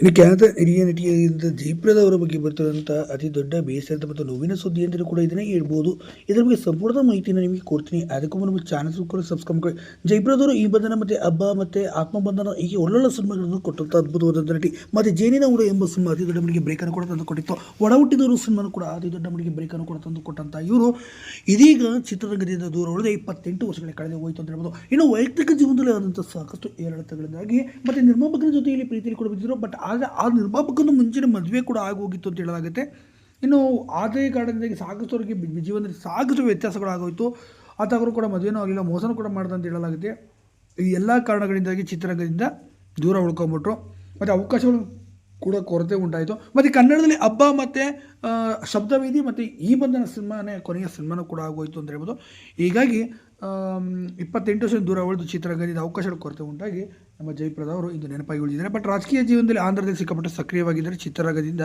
ಇನ್ನು ಖ್ಯಾತ ಹಿರಿಯ ನಟಿಯಾಗಿದ್ದ ಜಯಪ್ರದ ಅವರ ಬಗ್ಗೆ ಬರ್ತಿರುವಂಥ ಅತಿ ದೊಡ್ಡ ಬೇಸರದ ಮತ್ತು ನೋವಿನ ಸುದ್ದಿ ಅಂತಲೂ ಕೂಡ ಇದನ್ನೇ ಹೇಳ್ಬೋದು. ಇದರ ಬಗ್ಗೆ ಸಂಪೂರ್ಣ ಮಾಹಿತಿನ ನಿಮಗೆ ಕೊಡ್ತೀನಿ. ಅದಕ್ಕೂ ನಮ್ಮ ಚಾನಲ್ ಕೂಡ ಸಬ್ಸ್ಕ್ರೈಬ್ ಮಾಡಿ ಜಯಪ್ರದ ಅವರು ಈ ಬಂಧನ ಮತ್ತು ಹಬ್ಬ ಮತ್ತು ಆತ್ಮಬಂಧನ ಹೀಗೆ ಒಳ್ಳೊಳ್ಳೆ ಸಿನಿಮಾಗಳನ್ನು ಕೊಟ್ಟಂಥ ಅದ್ಭುತವಾದಂಥ ನಟಿ ಮತ್ತು ಜೇನಿನ ಊರು ಎಂಬ ಸಿನಿಮಾ ಅತಿ ದೊಡ್ಡ ಮನೆಗೆ ಬ್ರೇಕನ್ನು ಕೂಡ ತಂದು ಕೊಟ್ಟಿತ್ತು ಒಡ ಹುಟ್ಟಿದವರು ಸಿನಿಮಾನು ಕೂಡ ಅತಿ ದೊಡ್ಡ ಮನೆಗೆ ಬ್ರೇಕನ್ನು ಕೂಡ ತಂದು ಕೊಟ್ಟಂಥ ಇವರು. ಇದೀಗ ಚಿತ್ರರಂಗದಿಂದ ದೂರ ಉಳಿದ ಇಪ್ಪತ್ತೆಂಟು ವರ್ಷಗಳ ಕಳೆದು ಹೋಯಿತು ಅಂತ ಹೇಳ್ಬೋದು. ಇನ್ನು ವೈಯಕ್ತಿಕ ಜೀವನದಲ್ಲಿ ಆದಂಥ ಸಾಕಷ್ಟು ಏರಿಳಿತಗಳಿಂದಾಗಿ ಮತ್ತು ನಿರ್ಮಾಪಕರ ಜೊತೆಯಲ್ಲಿ ಪ್ರೀತಿಯಲ್ಲಿ ಕೂಡ ಬಿದ್ದಿದ್ರು. ಬಟ್ ಆದರೆ ಆ ನಿರ್ಮಾಪಕನ ಮುಂಚಿನ ಮದುವೆ ಕೂಡ ಆಗೋಗಿತ್ತು ಅಂತ ಹೇಳಲಾಗುತ್ತೆ. ಇನ್ನು ಆದಾಯ ಕಾರಣದಿಂದಾಗಿ ಸಾಕಷ್ಟು ಅವರಿಗೆ ಬಿ- ಜೀವನದಲ್ಲಿ ಸಾಕಷ್ಟು ವ್ಯತ್ಯಾಸಗಳು ಆಗೋಯಿತು ಆತ ಅವರು ಕೂಡ ಮದುವೆನೂ ಆಗಲಿಲ್ಲ ಮೋಸನೂ ಕೂಡ ಮಾಡ್ದ ಅಂತ ಹೇಳಲಾಗುತ್ತೆ. ಈ ಎಲ್ಲ ಕಾರಣಗಳಿಂದಾಗಿ ಚಿತ್ರರಂಗದಿಂದ ದೂರ ಉಳ್ಕೊಂಬಿಟ್ರು ಮತ್ತು ಅವಕಾಶಗಳು ಕೂಡ ಕೊರತೆ ಉಂಟಾಯಿತು. ಮತ್ತು ಕನ್ನಡದಲ್ಲಿ ಹಬ್ಬ ಮತ್ತು ಶಬ್ದವೇದಿ ಮತ್ತು ಈ ಬಂಧನ ಸಿನಿಮಾನೇ ಕೊನೆಯ ಸಿನಿಮಾನೂ ಕೂಡ ಆಗೋಯಿತು ಅಂತ ಹೇಳ್ಬೋದು. ಹೀಗಾಗಿ ಇಪ್ಪತ್ತೆಂಟು ವರ್ಷ ದೂರ ಉಳಿದು ಚಿತ್ರರಂಗದಿಂದ ಅವಕಾಶಗಳ ಕೊರತೆ ಉಂಟಾಗಿ ನಮ್ಮ ಜಯಪ್ರದ ಅವರು ಇಂದು ನೆನಪಾಗಿ ಉಳಿದಿದ್ದಾರೆ. ಬಟ್ ರಾಜಕೀಯ ಜೀವನದಲ್ಲಿ ಆಂಧ್ರದಲ್ಲಿ ಸಿಕ್ಕಾಪಟ್ಟೆ ಸಕ್ರಿಯವಾಗಿದ್ದರೆ ಚಿತ್ರರಂಗದಿಂದ